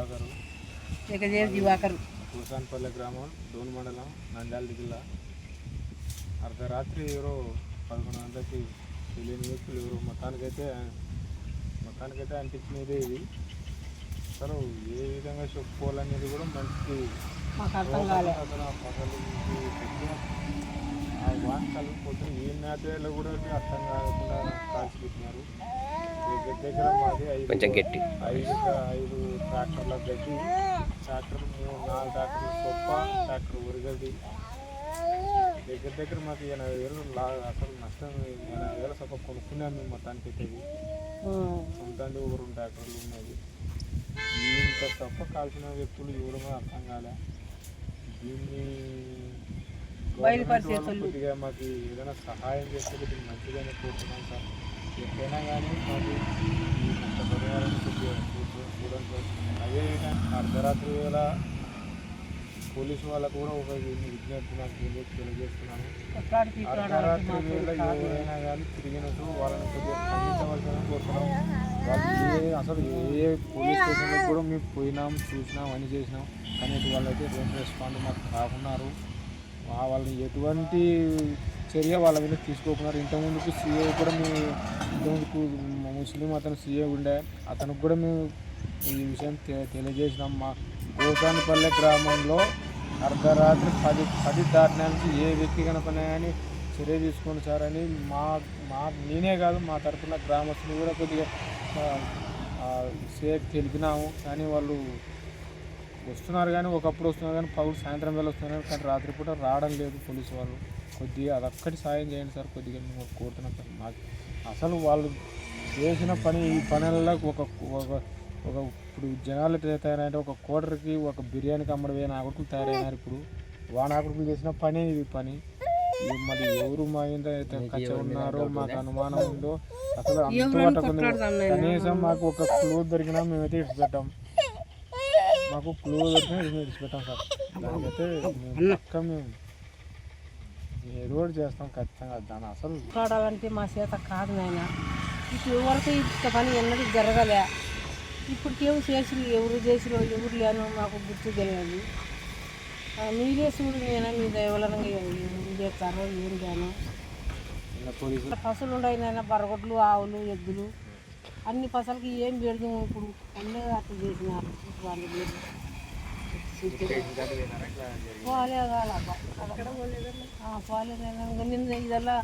దివాకరు. జగజేవ్ దివాకర్. కూసాన్పల్లె గ్రామం డోన్ మండలం నంద్యాల జిల్లా. అర్ధరాత్రి ఎవరో పదకొండు గంటలకి తెలియని వ్యక్తులు ఎవరు మొత్తానికైతే మొత్తానికైతే అనిపించినదే ఇది. అసలు ఏ విధంగా చెప్పుకోవాలనేది కూడా మంచి ఆ వాంఛలు పొద్దున ఏ నాటేలో కూడా అర్థం కాకుండా కాల్చి పెట్టినారు దగ్గర దగ్గర మాది ఐదు కొంచెం గట్టి. ఐదు ఐదు ట్రాక్టర్ల గడ్డి. ట్రాక్టర్ మూడు నాలుగు ట్రాక్టర్ల ట్రాక్టర్ దగ్గర దగ్గర మాకు ఎనభై వేలు లా అసలు నష్టం ఎనభై వేల సొప్ప కొనుక్కున్నాం మేము మొత్తానికి అయితే ఒక రెండు ట్రాక్టర్లు ఉన్నది ఇంత తప్ప కాల్చిన వ్యక్తులు ఎవరమో అర్థం కాలే. దీన్ని. కొద్దిగా మాకు ఏదైనా సహాయం చేస్తే కొద్దిగా మంచిగానే కోరుతున్నాం సార్. ఎట్లయినా కానీ మాకు ఈ నష్టపరిహారం చూడండి అదేవిధంగా అర్ధరాత్రి వేళ పోలీసు వాళ్ళకు కూడా ఒక విజ్ఞప్తి నాకు తెలియ- తెలియజేస్తున్నాను అర్ధరాత్రి వేళ. ఎవరైనా కానీ తిరిగినట్టు వాళ్ళని కొద్దిగా ఖండించవలసిన కోరుతున్నాం వాళ్ళు అసలు ఏ పోలీస్ స్టేషన్లో కూడా మేము పోయినాం చూసినాం అన్ని చేసినాం. కానీ వాళ్ళైతే ఏం రెస్పాండ్ మాకు కాకున్నారు. వాళ్ళని ఎటువంటి చర్య వాళ్ళ మీద తీసుకోకున్నారు. ఇంతకుముందుకు సీఏ కూడా మేము ఇంతకుముందుకు ముస్లిం అతను సీఏ ఉండే. అతనికి కూడా మేము ఈ విషయం తె- తెలియజేసినాం. మా గోసానిపల్లె గ్రామంలో అర్ధరాత్రి పది పది దాటిన ఏ వ్యక్తి కనపడినాయని చర్య తీసుకొని సార్ అని మా మా నేనే కాదు మా తరఫున గ్రామస్తులు కూడా కొద్దిగా సేఫ్ తెలిపినాము. కానీ వాళ్ళు వస్తున్నారు కానీ ఒకప్పుడు వస్తున్నారు కానీ పౌరు సాయంత్రం వేళ వస్తున్నారు కానీ రాత్రిపూట రావడం లేదు పోలీసు వాళ్ళు. కొద్దిగా అదొక్కటి సాయం చేయండి సార్ కొద్దిగా మేము కోరుతున్నాం సార్. మాకు అసలు వాళ్ళు చేసిన పని ఈ పనులలో ఒక ఒక ఒక ఇప్పుడు జనాలు తయారైన ఒక కోటర్కి ఒక బిర్యానీకి అమ్మడం వేరే ఆకుడుకులు తయారైనారు ఇప్పుడు. వానాకుడుకులు చేసిన పని ఇది పని. ఇది మరి ఎవరు మా ఇంత అయితే కచ్చ ఉన్నారో మాకు అనుమానం ఉందో అసలు అంతుపట్టకుండా కనీసం మాకు ఒక క్లూ దొరికినా మేమైతే ఇడిచిపెట్టాం మాకు క్లూ దొరికినా సార్. దానికైతే మేము పక్క మేము ఏదో ఒకటి చేస్తాం ఖచ్చితంగా దాని అసలు కొట్లాడాలంటే మా చేత కాదు నాయన. ఇప్పుడు ఎవరికి ఇంత పని ఎన్నడూ జరగలే. ఇప్పటికి ఎవరు చేసి ఎవరు చేసిరో ఎవరు లేనో మాకు గుర్తు తెలియదు. ఆ, మీరే చూడు నేను మీ దైవలనంగా ఏం చేస్తారో ఏం పోలీసులు పశువులు ఉన్నాయి నాయన బరగొడ్లు ఆవులు ఎద్దులు. అన్ని పసలకి ఏం పెడదాం ఇప్పుడు. అన్నీ అట్లా చేసినారు. వాళ్ళు లేదు. పోలే నిన్న ఇదల్లా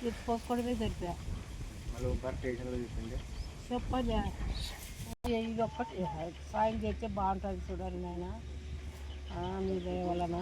ఎత్తి పోసుకోవడమే సరిపోయా. చెప్పలే. ఇది ఒక్కటి. సాయం చేస్తే బాగుంటుంది చూడండి నాయన. మీ దయ వలన.